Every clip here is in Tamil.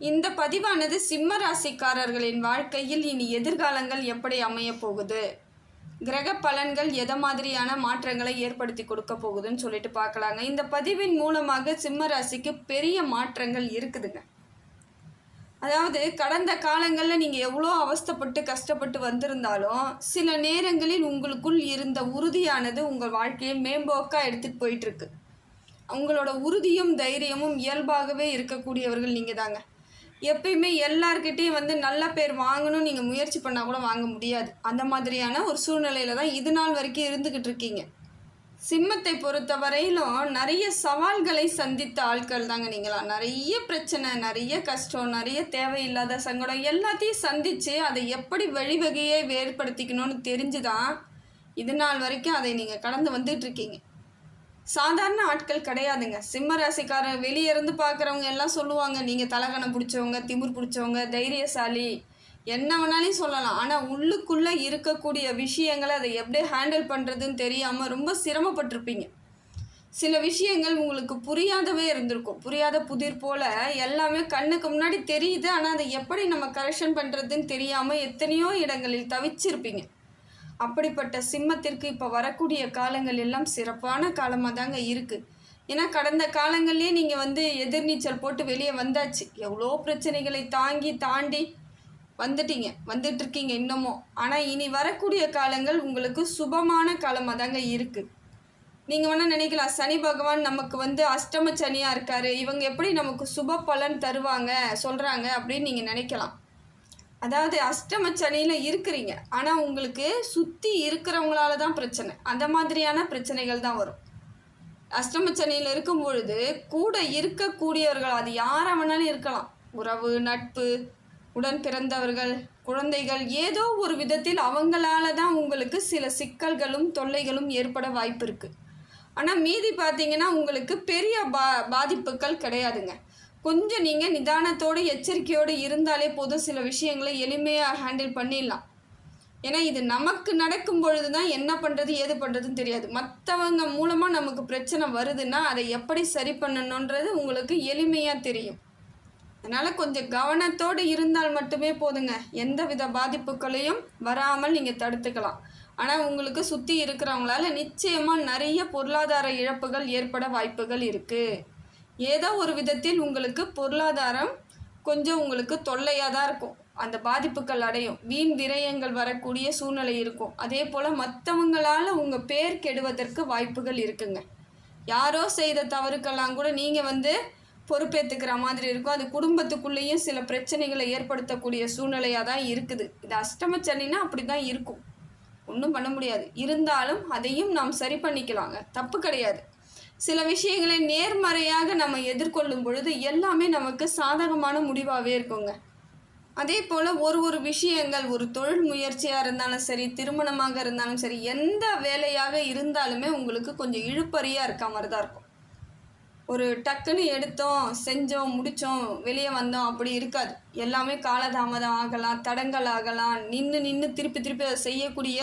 இந்த பதிவானது சிம்ம ராசிக்காரர்களின் வாழ்க்கையில் இனி எதிர்காலங்கள் எப்படி அமையப் போகுது? கிரக பலன்கள் எதை மாதிரியான மாற்றங்களை ஏற்படுத்தி கொடுக்க போகுதுன்னு சொல்லிட்டு பார்க்கலாங்க. இந்த பதிவின் மூலமாக சிம்ம ராசிக்கு பெரிய மாற்றங்கள் இருக்குதுங்க. அதாவது கடந்த காலங்களில் நீங்கள் எவ்வளோ அவஸ்தப்பட்டு கஷ்டப்பட்டு வந்திருந்தாலும் சில நேரங்களில் உங்களுக்குள் இருந்த உறுதியானது உங்கள் வாழ்க்கையை மேம்போக்காக எடுத்துகிட்டு போயிட்டுருக்கு உங்களோட உறுதியும் தைரியமும் இயல்பாகவே இருக்கக்கூடியவர்கள் நீங்கள் தாங்க எப்பயுமே எல்லார்கிட்டேயும் வந்து நல்ல பேர் வாங்கணும் நீங்கள் முயற்சி பண்ணால் கூட வாங்க முடியாது. அந்த மாதிரியான ஒரு சூழ்நிலையில தான் இது நாள் வரைக்கும் இருந்துக்கிட்டு இருக்கீங்க. சிம்மத்தை பொறுத்த வரையிலும் நிறைய சவால்களை சந்தித்த ஆட்கள் தாங்க நீங்களா? நிறைய பிரச்சனை நிறைய கஷ்டம் நிறைய தேவையில்லாத சங்கடம் எல்லாத்தையும் சந்தித்து அதை எப்படி வழிவகையை ஏற்படுத்திக்கணும்னு தெரிஞ்சு தான் இது நாள் வரைக்கும் அதை நீங்கள் கடந்து வந்துட்டு இருக்கீங்க. சாதாரண ஆட்கள் கிடையாதுங்க. சிம்ம ராசிக்காரன் வெளியே இருந்து பார்க்குறவங்க எல்லாம் சொல்லுவாங்க நீங்கள் தலகணம் பிடிச்சவங்க திமிர் பிடிச்சவங்க தைரியசாலி. என்ன வேணாலும் சொல்லலாம். ஆனால் உள்ளுக்குள்ளே இருக்கக்கூடிய விஷயங்களை அதை எப்படி ஹேண்டில் பண்ணுறதுன்னு தெரியாமல் ரொம்ப சிரமப்பட்டிருப்பீங்க. சில விஷயங்கள் உங்களுக்கு புரியாதவே இருந்திருக்கும். புரியாத புதிர் போல் எல்லாமே கண்ணுக்கு முன்னாடி தெரியுது. ஆனால் அதை எப்படி நம்ம கரெக்ஷன் பண்ணுறதுன்னு தெரியாமல் எத்தனையோ இடங்களில் தவிச்சிருப்பீங்க. அப்படிப்பட்ட சிம்மத்திற்கு இப்போ வரக்கூடிய காலங்கள் எல்லாம் சிறப்பான காலமாக தாங்க இருக்குது ஏன்னா கடந்த காலங்கள்லேயே நீங்கள் வந்து எதிர்நீச்சல் போட்டு வெளியே வந்தாச்சு. எவ்வளோ பிரச்சனைகளை தாங்கி தாண்டி வந்துட்டீங்க. வந்துட்டுருக்கீங்க இன்னமும். ஆனால் இனி வரக்கூடிய காலங்கள் உங்களுக்கு சுபமான காலமாக தாங்க இருக்குது நீங்கள் வேணால் நினைக்கலாம் சனி பகவான் நமக்கு வந்து அஷ்டம சனியாக இருக்காரு. இவங்க எப்படி நமக்கு சுப பலன் தருவாங்க சொல்கிறாங்க அப்படின்னு நீங்கள் நினைக்கலாம். அதாவது அஷ்டம சனியில் இருக்கிறீங்க. ஆனால் உங்களுக்கு சுற்றி இருக்கிறவங்களால தான் பிரச்சனை. அந்த மாதிரியான பிரச்சனைகள் தான் வரும். அஷ்டம சனியில் இருக்கும் பொழுது கூட இருக்கக்கூடியவர்கள் அது யாரை வேணாலும் இருக்கலாம். உறவு நட்பு உடன் பிறந்தவர்கள் குழந்தைகள் ஏதோ ஒரு விதத்தில் அவங்களால தான் உங்களுக்கு சில சிக்கல்களும் தொல்லைகளும் ஏற்பட வாய்ப்பு இருக்குது ஆனால் மீதி பார்த்தீங்கன்னா உங்களுக்கு பெரிய பா பாதிப்புகள் கிடையாதுங்க. கொஞ்சம் நீங்கள் நிதானத்தோடு எச்சரிக்கையோடு இருந்தாலே போதும். சில விஷயங்களை எளிமையாக ஹேண்டில் பண்ணிடலாம். ஏன்னா இது நமக்கு நடக்கும் பொழுது தான் என்ன பண்ணுறது ஏது பண்ணுறதுன்னு தெரியாது. மற்றவங்க மூலமாக நமக்கு பிரச்சனை வருதுன்னா அதை எப்படி சரி பண்ணணுன்றது உங்களுக்கு எளிமையாக தெரியும். அதனால் கொஞ்சம் கவனத்தோடு இருந்தால் மட்டுமே போதுங்க. எந்த வித பாதிப்புகளையும் வராமல் நீங்கள் தடுத்துக்கலாம். ஆனால் உங்களுக்கு சுற்றி இருக்கிறவங்களால நிச்சயமாக நிறைய பொருளாதார இழப்புகள் ஏற்பட வாய்ப்புகள் இருக்குது ஏதோ ஒரு விதத்தில் உங்களுக்கு பொருளாதாரம் கொஞ்சம் உங்களுக்கு தொல்லையாக தான் இருக்கும். அந்த பாதிப்புகள் அடையும். வீண் விரயங்கள் வரக்கூடிய சூழ்நிலை இருக்கும். அதே போல் மற்றவங்களால் உங்கள் பேர் கெடுவதற்கு வாய்ப்புகள் இருக்குங்க. யாரோ செய்த தவறுக்கெல்லாம் கூட நீங்கள் வந்து பொறுப்பேற்றுக்கிற மாதிரி இருக்கும். அது குடும்பத்துக்குள்ளேயும் சில பிரச்சனைகளை ஏற்படுத்தக்கூடிய சூழ்நிலையாக தான் இருக்குது. இது அஷ்டமச்சனின்னா அப்படி தான் இருக்கும். ஒன்றும் பண்ண முடியாது. இருந்தாலும் அதையும் நாம் சரி பண்ணிக்கலாங்க. தப்பு கிடையாது. சில விஷயங்களை நேர்மறையாக நம்ம எதிர்கொள்ளும் பொழுது எல்லாமே நமக்கு சாதகமான முடிவாகவே இருக்குங்க. அதே போல் ஒரு ஒரு விஷயங்கள் ஒரு தொழில் முயற்சியாக இருந்தாலும் சரி திருமணமாக இருந்தாலும் சரி எந்த வேலையாக இருந்தாலுமே உங்களுக்கு கொஞ்சம் இழுப்பறியாக இருக்க மாதிரி தான் இருக்கும். ஒரு டக்குன்னு எடுத்தோம் செஞ்சோம் முடித்தோம் வெளியே வந்தோம் அப்படி இருக்காது. எல்லாமே காலதாமதம் ஆகலாம் தடங்கள் ஆகலாம் நின்று நின்று திருப்பி திருப்பி அதை செய்யக்கூடிய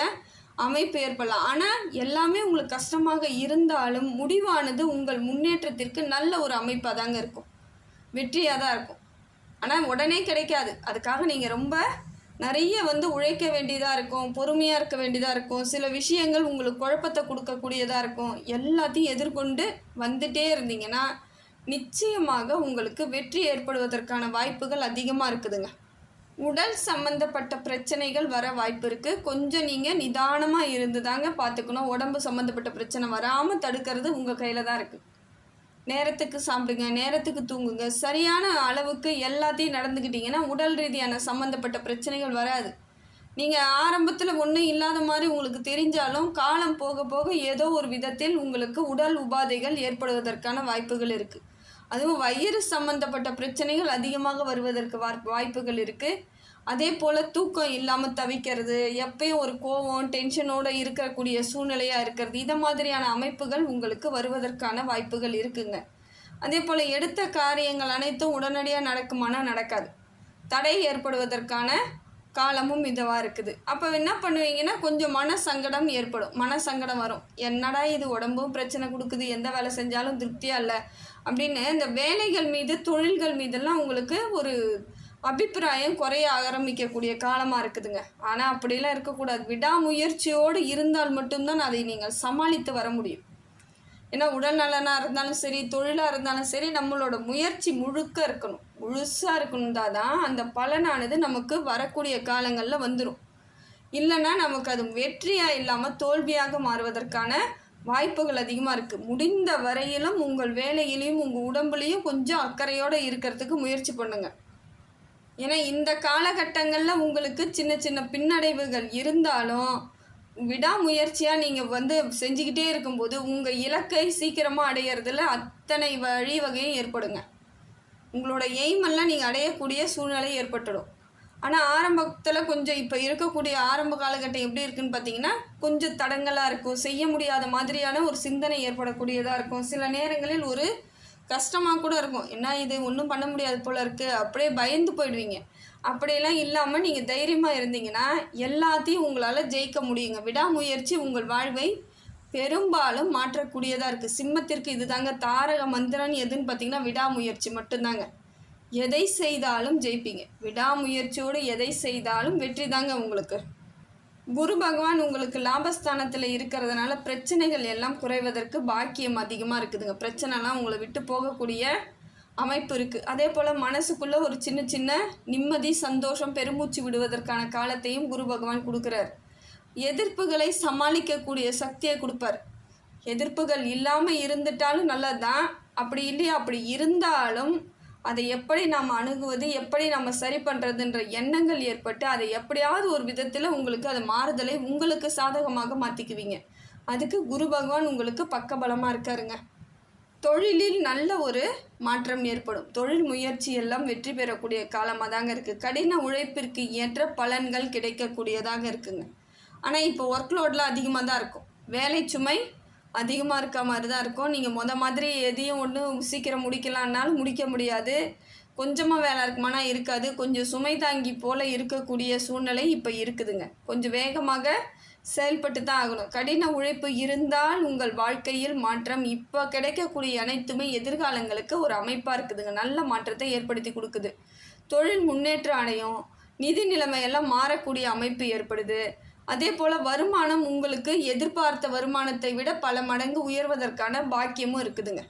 அமைப்பு ஏற்படலாம். ஆனால் எல்லாமே உங்களுக்கு கஷ்டமாக இருந்தாலும் முடிவானது உங்கள் முன்னேற்றத்திற்கு நல்ல ஒரு அமைப்பாக தாங்க இருக்கும். வெற்றியாக தான் இருக்கும். ஆனால் உடனே கிடைக்காது. அதுக்காக நீங்கள் ரொம்ப நிறைய வந்து உழைக்க வேண்டியதாக இருக்கும் பொறுமையாக இருக்க வேண்டியதாக இருக்கும். சில விஷயங்கள் உங்களுக்கு குழப்பத்தை கொடுக்கக்கூடியதாக இருக்கும். எல்லாத்தையும் எதிர்கொண்டு வந்துட்டே இருந்தீங்கன்னா நிச்சயமாக உங்களுக்கு வெற்றி ஏற்படுவதற்கான வாய்ப்புகள் அதிகமாக இருக்குதுங்க. உடல் சம்மந்தப்பட்ட பிரச்சனைகள் வர வாய்ப்பு இருக்குது கொஞ்சம் நீங்கள் நிதானமாக இருந்து தாங்க பார்த்துக்கணும் உடம்பு சம்மந்தப்பட்ட பிரச்சனை வராமல் தடுக்கிறது உங்கள் கையில் தான் இருக்குது நேரத்துக்கு சாப்பிடுங்க நேரத்துக்கு தூங்குங்க. சரியான அளவுக்கு எல்லாத்தையும் நடந்துக்கிட்டீங்கன்னா உடல் ரீதியான சம்மந்தப்பட்ட பிரச்சனைகள் வராது. நீங்கள் ஆரம்பத்தில் ஒன்றும் இல்லாத மாதிரி உங்களுக்கு தெரிஞ்சாலும் காலம் போக போக ஏதோ ஒரு விதத்தில் உங்களுக்கு உடல் உபாதைகள் ஏற்படுவதற்கான வாய்ப்புகள் இருக்குது அதுவும் வயிறு சம்மந்தப்பட்ட பிரச்சனைகள் அதிகமாக வருவதற்கு வாய்ப்புகள் இருக்குது அதே போல் தூக்கம் இல்லாமல் தவிக்கிறது எப்பயும் ஒரு கோவம் டென்ஷனோடு இருக்கக்கூடிய சூழ்நிலையாக இருக்கிறது இதை மாதிரியான அமைப்புகள் உங்களுக்கு வருவதற்கான வாய்ப்புகள் இருக்குங்க. அதே போல் எடுத்த காரியங்கள் அனைத்தும் உடனடியாக நடக்குமானா நடக்காது. தடை ஏற்படுவதற்கான காலமும் இதுவாக இருக்குது. அப்போ என்ன பண்ணுவீங்கன்னா கொஞ்சம் மன சங்கடம் ஏற்படும். மன சங்கடம் வரும். என்னடா இது உடம்பும் பிரச்சனை கொடுக்குது எந்த வேலை செஞ்சாலும் திருப்தியாக இல்லை. அப்படின்னு இந்த வேலைகள் மீது தொழில்கள் மீதெல்லாம் உங்களுக்கு ஒரு அபிப்பிராயம் குறைய ஆரம்பிக்கக்கூடிய காலமாக இருக்குதுங்க. ஆனால் அப்படிலாம் இருக்கக்கூடாது. விடாமுயற்சியோடு இருந்தால் மட்டும்தான் அதை நீங்கள் சமாளித்து வர முடியும். ஏன்னா உடல் நலனாக இருந்தாலும் சரி தொழிலாக இருந்தாலும் சரி நம்மளோட முயற்சி முழுக்க இருக்கணும். முழுசாக இருக்கணுந்தா தான் அந்த பலனானது நமக்கு வரக்கூடிய காலங்களில் வந்துடும் இல்லைன்னா நமக்கு அது வெற்றியாக இல்லாமல் தோல்வியாக மாறுவதற்கான வாய்ப்புகள் அதிகமாக இருக்குது முடிந்த வரையிலும் உங்கள் வேலையிலையும் உங்கள் உடம்புலையும் கொஞ்சம் அக்கறையோடு இருக்கிறதுக்கு முயற்சி பண்ணுங்கள் ஏன்னா இந்த காலகட்டங்களில் உங்களுக்கு சின்ன சின்ன பின்னடைவுகள் இருந்தாலும் விடாமுயற்சியாக நீங்கள் வந்து செஞ்சுக்கிட்டே இருக்கும்போது உங்கள் இலக்கை சீக்கிரமாக அடையிறதுல அத்தனை வழிவகையும் ஏற்படுங்க. உங்களோட எய்மெல்லாம் நீங்கள் அடையக்கூடிய சூழ்நிலை ஏற்பட்டுடும். ஆனால் ஆரம்பத்தில் கொஞ்சம் இப்போ இருக்கக்கூடிய ஆரம்ப காலகட்டம் எப்படி இருக்குன்னு பார்த்தீங்கன்னா கொஞ்சம் தடங்கலாக இருக்கும். செய்ய முடியாத மாதிரியான ஒரு சிந்தனை ஏற்படக்கூடியதாக இருக்கும். சில நேரங்களில் ஒரு கஷ்டமாக கூட இருக்கும். என்ன இது? ஒன்றும் பண்ண முடியாது போல் இருக்குது அப்படியே பயந்து போயிடுவீங்க. அப்படியெல்லாம் இல்லாமல் நீங்கள் தைரியமாக இருந்தீங்கன்னா எல்லாத்தையும் உங்களால் ஜெயிக்க முடியுங்க. விடாமுயற்சி உங்கள் வாழ்வை பெரும்பாலும் மாற்றக்கூடியதாக இருக்குது சிம்மத்திற்கு இது தாங்க தாரக மந்திரன் எதுன்னு பார்த்தீங்கன்னா விடாமுயற்சி மட்டும்தாங்க. எதை செய்தாலும் ஜெயிப்பீங்க. விடாமுயற்சியோடு எதை செய்தாலும் வெற்றி தாங்க உங்களுக்கு. குரு பகவான் உங்களுக்கு லாபஸ்தானத்தில் இருக்கிறதுனால பிரச்சனைகள் எல்லாம் குறைவதற்கு பாக்கியம் அதிகமாக இருக்குதுங்க. பிரச்சனைலாம் உங்களை விட்டு போகக்கூடிய அமைப்பு இருக்குது அதே போல் மனசுக்குள்ளே ஒரு சின்ன சின்ன நிம்மதி சந்தோஷம் பெருமூச்சு விடுவதற்கான காலத்தையும் குரு பகவான் கொடுக்குறார். எதிர்ப்புகளை சமாளிக்கக்கூடிய சக்தியை கொடுப்பார். எதிர்ப்புகள் இல்லாமல் இருந்துட்டாலும் நல்லது தான் அப்படி இல்லையா? அப்படி இருந்தாலும் அதை எப்படி நாம் அணுகுவது எப்படி நம்ம சரி பண்ணுறதுன்ற எண்ணங்கள் ஏற்பட்டு அதை எப்படியாவது ஒரு விதத்தில் உங்களுக்கு அது மாறுதலை உங்களுக்கு சாதகமாக மாற்றிக்குவீங்க அதுக்கு குரு பகவான் உங்களுக்கு பக்கபலமாக இருக்காருங்க. தொழிலில் நல்ல ஒரு மாற்றம் ஏற்படும். தொழில் முயற்சி எல்லாம் வெற்றி பெறக்கூடிய காலமாக தாங்க இருக்குது கடின உழைப்பிற்கு ஏற்ற பலன்கள் கிடைக்கக்கூடியதாக இருக்குங்க. ஆனால் இப்போ ஒர்க் லோட்லாம் அதிகமாக தான் இருக்கும். வேலை சுமை அதிகமாக இருக்க மாதிரி தான் இருக்கும். நீங்கள் மொதல் மாதிரி எதையும் ஒன்றும் சீக்கிரம் முடிக்கலான்னாலும் முடிக்க முடியாது. கொஞ்சமாக வேலை இருக்குமானா இருக்காது. கொஞ்சம் சுமை தாங்கி போல் இருக்கக்கூடிய சூழ்நிலை இப்போ இருக்குதுங்க. கொஞ்சம் வேகமாக செயல்பட்டு தான் ஆகணும். கடின உழைப்பு இருந்தால் உங்கள் வாழ்க்கையில் மாற்றம் இப்போ கிடைக்கக்கூடிய அனைத்துமே எதிர்காலங்களுக்கு ஒரு அமைப்பாக இருக்குதுங்க. நல்ல மாற்றத்தை ஏற்படுத்தி கொடுக்குது. தொழில் முன்னேற்றம் அடையும் நிதி நிலைமையெல்லாம் மாறக்கூடிய அமைப்பு ஏற்படுது. அதே போல் வருமானம் உங்களுக்கு எதிர்பார்த்த வருமானத்தை விட பல மடங்கு உயர்வதற்கான பாக்கியமும் இருக்குதுங்க.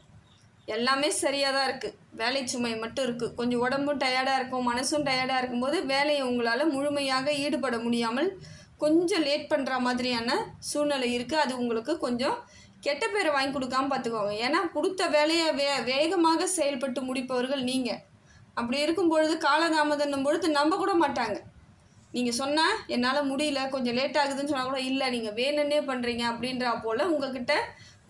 எல்லாமே சரியாக தான் இருக்குது வேலை சுமை மட்டும் இருக்குது கொஞ்சம் உடம்பும் டயர்டாக இருக்கும் மனசும் டயர்டாக இருக்கும்போது வேலையை உங்களால் முழுமையாக ஈடுபட முடியாமல் கொஞ்சம் லேட் பண்ணுற மாதிரியான சூழ்நிலை இருக்குது அது உங்களுக்கு கொஞ்சம் கெட்ட பேரை வாங்கி கொடுக்காம பார்த்துக்கோங்க. ஏன்னா கொடுத்த வேலையை வே வேகமாக செயல்பட்டு முடிப்பவர்கள் நீங்கள் அப்படி இருக்கும் பொழுது காலதாமதம் பொழுது நம்ப கூட மாட்டாங்க. நீங்கள் சொன்னால் என்னால் முடியல கொஞ்சம் லேட் ஆகுதுன்னு சொன்னால் கூட இல்லை நீங்கள் வேணுன்னே பண்ணுறீங்க அப்படின்றா போல் உங்ககிட்ட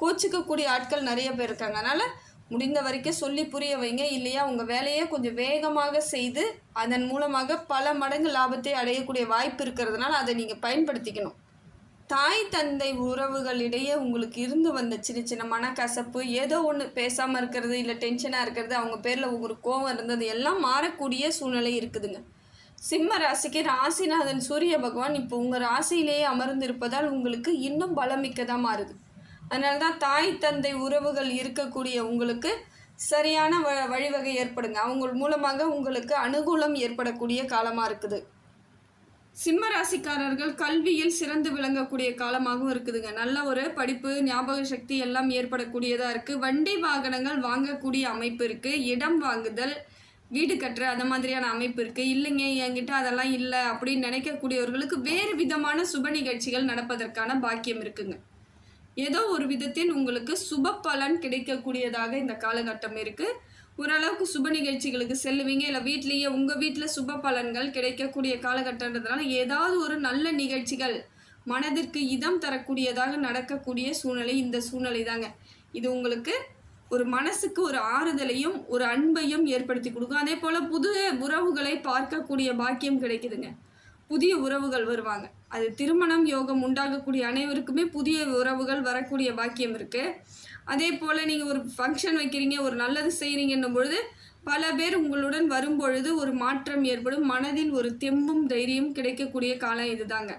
கோச்சிக்கக்கூடிய ஆட்கள் நிறைய பேர் இருக்காங்க. அதனால் முடிந்த வரைக்கும் சொல்லி புரிய வைங்க. இல்லையா உங்கள் வேலையை கொஞ்சம் வேகமாக செய்து அதன் மூலமாக பல மடங்கு லாபத்தை அடையக்கூடிய வாய்ப்பு இருக்கிறதுனால அதை நீங்கள் பயன்படுத்திக்கணும். தாய் தந்தை உறவுகளிடையே உங்களுக்கு இருந்து வந்த சின்ன சின்ன மனக்கசப்பு ஏதோ ஒன்று பேசாமல் இருக்கிறது இல்லை டென்ஷனாக இருக்கிறது அவங்க பேரில் உங்களுக்கு கோவம் இருந்தது எல்லாம் மாறக்கூடிய சூழ்நிலை இருக்குதுங்க. சிம்ம ராசிக்கு ராசிநாதன் சூரிய பகவான் இப்போ உங்கள் ராசியிலேயே அமர்ந்திருப்பதால் உங்களுக்கு இன்னும் பலமிக்கதாக மாறுது. அதனால தான் தாய் தந்தை உறவுகள் இருக்கக்கூடிய உங்களுக்கு சரியான வ வழிவகை ஏற்படுங்க. அவங்க மூலமாக உங்களுக்கு அனுகூலம் ஏற்படக்கூடிய காலமாக இருக்குது. சிம்ம ராசிக்காரர்கள் கல்வியில் சிறந்து விளங்கக்கூடிய காலமாகவும் இருக்குதுங்க. நல்ல ஒரு படிப்பு ஞாபக சக்தி எல்லாம் ஏற்படக்கூடியதாக இருக்குது வண்டி வாகனங்கள் வாங்கக்கூடிய அமைப்பு இருக்குது இடம் வாங்குதல் வீடு கட்டுற அந்த மாதிரியான அமைப்பு இருக்குது இல்லைங்க என்கிட்ட அதெல்லாம் இல்லை அப்படின்னு நினைக்கக்கூடியவர்களுக்கு வேறு விதமான சுப நிகழ்ச்சிகள் நடப்பதற்கான பாக்கியம் இருக்குங்க. ஏதோ ஒரு விதத்தில் உங்களுக்கு சுப பலன் கிடைக்கக்கூடியதாக இந்த காலகட்டம் இருக்குது ஓரளவுக்கு சுப நிகழ்ச்சிகளுக்கு செல்லுவீங்க. இல்லை வீட்லேயே உங்கள் வீட்டில் சுப பலன்கள் கிடைக்கக்கூடிய காலகட்டன்றதுனால ஏதாவது ஒரு நல்ல நிகழ்ச்சிகள் மனதிற்கு இதம் தரக்கூடியதாக நடக்கக்கூடிய சூழ்நிலை இந்த சூழ்நிலை தாங்க இது உங்களுக்கு ஒரு மனசுக்கு ஒரு ஆறுதலையும் ஒரு அன்பையும் ஏற்படுத்தி கொடுக்கும். அதே போல் புது உறவுகளை பார்க்கக்கூடிய பாக்கியம் கிடைக்குதுங்க. புதிய உறவுகள் வருவாங்க. அது திருமணம் யோகம் உண்டாகக்கூடிய அனைவருக்குமே புதிய உறவுகள் வரக்கூடிய பாக்கியம் இருக்குது அதே போல் நீங்கள் ஒரு ஃபங்க்ஷன் வைக்கிறீங்க ஒரு நல்லது செய்கிறீங்கன்னும் பொழுது பல பேர் உங்களுடன் வரும்பொழுது ஒரு மாற்றம் ஏற்படும். மனதில் ஒரு தெம்பும் தைரியம் கிடைக்கக்கூடிய காலம் இதுதாங்க.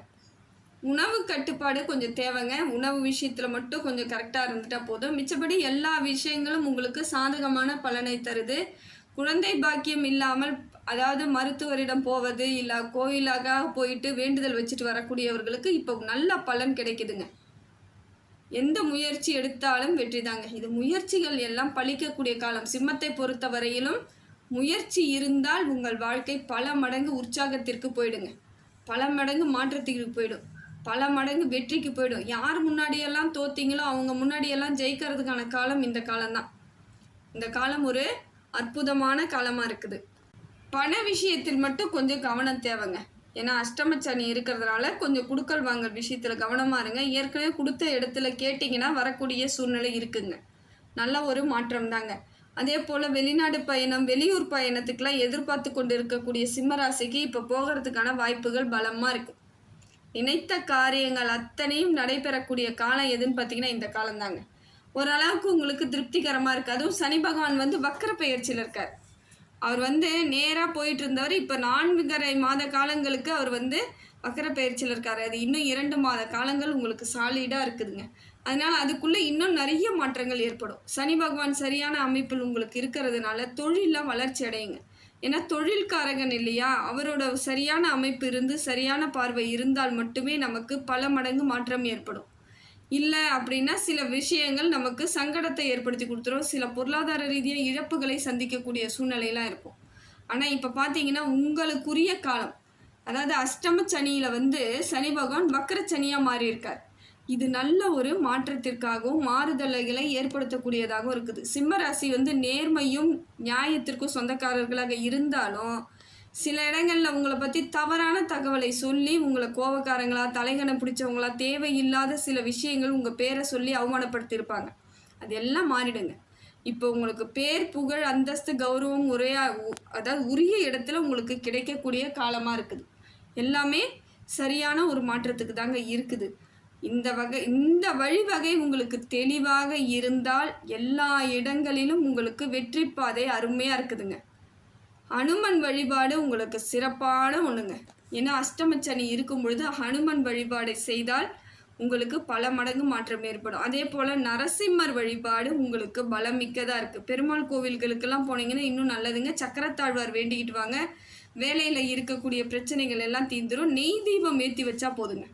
உணவு கட்டுப்பாடு கொஞ்சம் தேவைங்க. உணவு விஷயத்தில் மட்டும் கொஞ்சம் கரெக்டாக இருந்துட்டால் போதும். மிச்சப்படி எல்லா விஷயங்களும் உங்களுக்கு சாதகமான பலனை தருது. குழந்தை பாக்கியம் இல்லாமல் அதாவது மருத்துவரிடம் போவது இல்லை கோயிலாக போயிட்டு வேண்டுதல் வச்சுட்டு வரக்கூடியவர்களுக்கு இப்போ நல்ல பலன் கிடைக்குதுங்க. எந்த முயற்சி எடுத்தாலும் வெற்றி தாங்க. இது முயற்சிகள் எல்லாம் பழிக்கக்கூடிய காலம். சிம்மத்தை பொறுத்த வரையிலும் முயற்சி இருந்தால் உங்கள் வாழ்க்கை பல மடங்கு உற்சாகத்திற்கு போயிடுங்க. பல மடங்கு மாற்றத்திற்கு போயிடும். பல மடங்கு வெற்றிக்கு போயிடும். யார் முன்னாடியெல்லாம் தோத்தீங்களோ அவங்க முன்னாடியெல்லாம் ஜெயிக்கிறதுக்கான காலம் இந்த காலம்தான். இந்த காலம் ஒரு அற்புதமான காலமாக இருக்குது. பண விஷயத்தில் மட்டும் கொஞ்சம் கவனம் தேவைங்க. ஏன்னா அஷ்டமச்சனி இருக்கிறதுனால கொஞ்சம் குடுக்கல் வாங்கல் விஷயத்தில் கவனமாக இருங்க. ஏற்கனவே கொடுத்த இடத்துல கேட்டிங்கன்னா வரக்கூடிய சூழ்நிலை இருக்குங்க. நல்ல ஒரு மாற்றம் தாங்க அதே போல் வெளிநாடு பயணம் வெளியூர் பயணத்துக்கெலாம் எதிர்பார்த்து கொண்டு இருக்கக்கூடிய சிம்மராசிக்கு இப்போ போகிறதுக்கான வாய்ப்புகள் பலமாக இருக்குது நினைத்த காரியங்கள் அத்தனையும் நடைபெறக்கூடிய காலம் எதுன்னு பார்த்தீங்கன்னா இந்த காலம்தாங்க. ஓரளவுக்கு உங்களுக்கு திருப்திகரமாக இருக்குது அதுவும் சனி பகவான் வந்து வக்கர பயிற்சியில் இருக்கார். அவர் வந்து நேராக போயிட்டு இருந்தவர் இப்போ நான்கரை மாத காலங்களுக்கு அவர் வந்து வக்கர பயிற்சியில் இருக்கார். அது இன்னும் இரண்டு மாத காலங்கள் உங்களுக்கு சாலிடாக இருக்குதுங்க. அதனால் அதுக்குள்ளே இன்னும் நிறைய மாற்றங்கள் ஏற்படும். சனி பகவான் சரியான அமைப்பில் உங்களுக்கு இருக்கிறதுனால தொழிலில் வளர்ச்சி அடையுங்க. ஏன்னா தொழில்காரகன் இல்லையா? அவரோட சரியான அமைப்பு இருந்து சரியான பார்வை இருந்தால் மட்டுமே நமக்கு பல மடங்கு மாற்றம் ஏற்படும். இல்லை அப்படின்னா சில விஷயங்கள் நமக்கு சங்கடத்தை ஏற்படுத்தி கொடுத்துரும். சில பொருளாதார ரீதியாக இழப்புகளை சந்திக்கக்கூடிய சூழ்நிலையெல்லாம் இருக்கும். ஆனால் இப்போ பார்த்தீங்கன்னா உங்களுக்குரிய காலம். அதாவது அஷ்டம சனியில் வந்து சனி பகவான் வக்கர சனியாக மாறியிருக்கார். இது நல்ல ஒரு மாற்றத்திற்காகவும் மாறுதல்களை ஏற்படுத்தக்கூடியதாகவும் இருக்குது. சிம்ம ராசி வந்து நேர்மையும் நியாயத்திற்கும் சொந்தக்காரர்களாக இருந்தாலும் சில இடங்களில் உங்களை பற்றி தவறான தகவலை சொல்லி உங்களை கோபக்காரங்களா தலைகணம் பிடிச்சவங்களா தேவையில்லாத சில விஷயங்கள் உங்கள் பேரை சொல்லி அவமானப்படுத்தியிருப்பாங்க. அது எல்லாம் மாறிடுங்க. இப்போ உங்களுக்கு பேர் புகழ் அந்தஸ்து கௌரவம் உரையா அதாவது உரிய இடத்துல உங்களுக்கு கிடைக்கக்கூடிய காலமாக இருக்குது. எல்லாமே சரியான ஒரு மாற்றத்துக்கு தாங்க இருக்குது. இந்த வகை இந்த வழிவகை உங்களுக்கு தெளிவாக இருந்தால் எல்லா இடங்களிலும் உங்களுக்கு வெற்றி பாதை அருமையாக இருக்குதுங்க. ஹனுமன் வழிபாடு உங்களுக்கு சிறப்பான ஒன்றுங்க ஏன்னா அஷ்டமச்சனி இருக்கும் பொழுது ஹனுமன் வழிபாடை செய்தால் உங்களுக்கு பல மடங்கு மாற்றம் ஏற்படும். அதே போல் நரசிம்மர் வழிபாடு உங்களுக்கு பலம் மிக்கதாக இருக்குது பெருமாள் கோவில்களுக்கெல்லாம் போனீங்கன்னா இன்னும் நல்லதுங்க. சக்கரத்தாழ்வார் வேண்டிக்கிட்டு வாங்க. வேலையில் இருக்கக்கூடிய பிரச்சனைகள் எல்லாம் தீர்ந்துடும் நெய் தீபம் ஏற்றி வச்சா போதுங்க.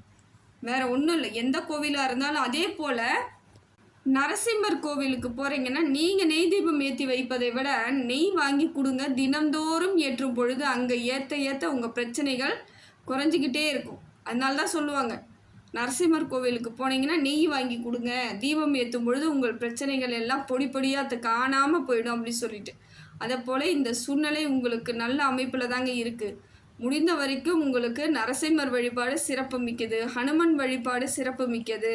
வேற ஒன்றும் இல்லை. எந்த கோவிலாக இருந்தாலும் அதே போல் நரசிம்மர் கோவிலுக்கு போகிறீங்கன்னா நீங்கள் நெய் தீபம் ஏற்றி வைப்பதை விட நெய் வாங்கி கொடுங்க. தினந்தோறும் ஏற்றும் பொழுது அங்கே ஏற்ற ஏற்ற உங்கள் பிரச்சனைகள் குறைஞ்சிக்கிட்டே இருக்கும். அதனால தான் சொல்லுவாங்க. நரசிம்மர் கோவிலுக்கு போனீங்கன்னா நெய் வாங்கி கொடுங்க. தீபம் ஏற்றும் பொழுது உங்கள் பிரச்சனைகள் எல்லாம் பொடி பொடியாக அது காணாமல் போயிடும் அப்படின்னு சொல்லிட்டு. அதே போல் இந்த சூழ்நிலை உங்களுக்கு நல்ல அமைப்பில் தாங்க இருக்குது முடிந்த வரைக்கும் உங்களுக்கு நரசிம்மர் வழிபாடு சிறப்பு மிக்கது ஹனுமன் வழிபாடு சிறப்பு மிக்கது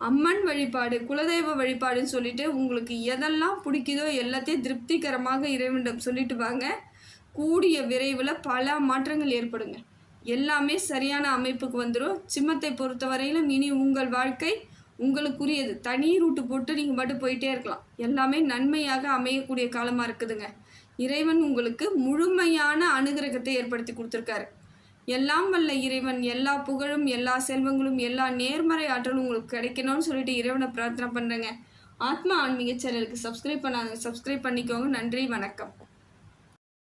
அம்மன் வழிபாடு குலதெய்வ வழிபாடுன்னு சொல்லிட்டு உங்களுக்கு எதெல்லாம் பிடிக்குதோ எல்லாத்தையும் திருப்திகரமாக இறைவனிடம் சொல்லிட்டு வாங்க. கூடிய விரைவில் பல மாற்றங்கள் ஏற்படுங்க. எல்லாமே சரியான அமைப்புக்கு வந்துடும் சிம்மத்தை பொறுத்த வரையிலும் இனி உங்கள் வாழ்க்கை உங்களுக்குரியது. தனி ரூட்டு போட்டு நீங்கள் மட்டும் போயிட்டே இருக்கலாம். எல்லாமே நன்மையாக அமையக்கூடிய காலமாக இருக்குதுங்க. இறைவன் உங்களுக்கு முழுமையான அனுகிரகத்தை ஏற்படுத்தி கொடுத்துருக்காரு. எல்லாம் வல்ல இறைவன் எல்லா புகழும் எல்லா செல்வங்களும் எல்லா நேர்மறை ஆற்றலும் உங்களுக்கு கிடைக்கணும்னு சொல்லிட்டு இறைவனை பிரார்த்தனை பண்ணுறேங்க ஆத்மா ஆன்மீக சேனலுக்கு சப்ஸ்கிரைப் பண்ணாங்க சப்ஸ்கிரைப் பண்ணிக்கோங்க. நன்றி வணக்கம்.